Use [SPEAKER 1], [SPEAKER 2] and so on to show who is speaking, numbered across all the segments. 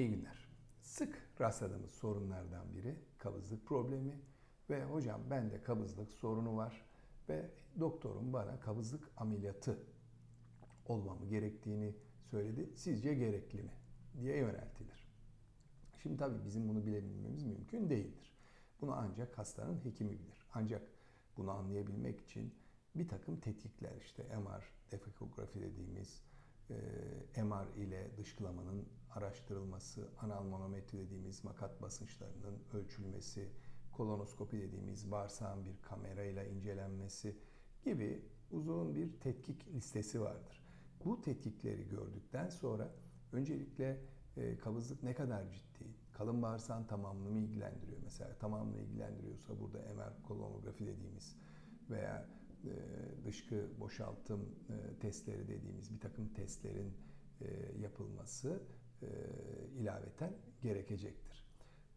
[SPEAKER 1] İyi günler. Sık rastladığımız sorunlardan biri kabızlık problemi ve hocam bende kabızlık sorunu var ve doktorum bana kabızlık ameliyatı olmamı gerektiğini söyledi. Sizce gerekli mi? diye yöneltilir. Şimdi tabii bizim bunu bilebilmemiz mümkün değildir. Bunu ancak hastanın hekimi bilir. Ancak bunu anlayabilmek için bir takım tetkikler işte MR, defekografi dediğimiz MR ile dışkılamanın araştırılması, anal manometri dediğimiz makat basınçlarının ölçülmesi, kolonoskopi dediğimiz bağırsağın bir kamerayla incelenmesi gibi uzun bir tetkik listesi vardır. Bu tetkikleri gördükten sonra öncelikle e, kabızlık ne kadar ciddi, kalın bağırsağın tamamını mı ilgilendiriyor? Mesela tamamını ilgilendiriyorsa burada MR kolonografi dediğimiz veya dışkı boşaltım e, testleri dediğimiz bir takım testlerin e, yapılması e, ilaveten gerekecektir.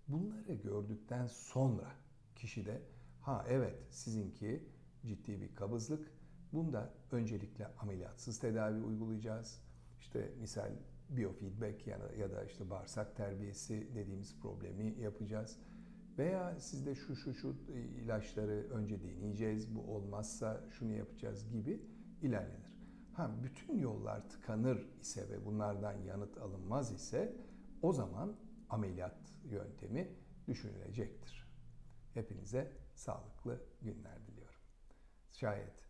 [SPEAKER 1] Bunları gördükten sonra kişide ha evet sizinki ciddi bir kabızlık. Bunda öncelikle ameliyatsız tedavi uygulayacağız. İşte misal biofeedback ya da, ya da işte bağırsak terbiyesi dediğimiz problemi yapacağız. Veya sizde şu şu şu ilaçları önce deneyeceğiz, bu olmazsa şunu yapacağız gibi ilerlenir. Ha bütün yollar tıkanır ise ve bunlardan yanıt alınmaz ise o zaman ameliyat yöntemi düşünülecektir. Hepinize sağlıklı günler diliyorum. Şayet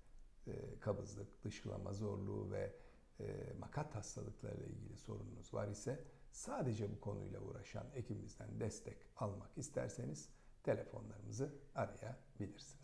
[SPEAKER 1] e, kabızlık, dışkılama zorluğu ve e, makat hastalıklarıyla ilgili sorununuz var ise sadece bu konuyla uğraşan ekibimizden destek almak isterseniz telefonlarımızı arayabilirsiniz.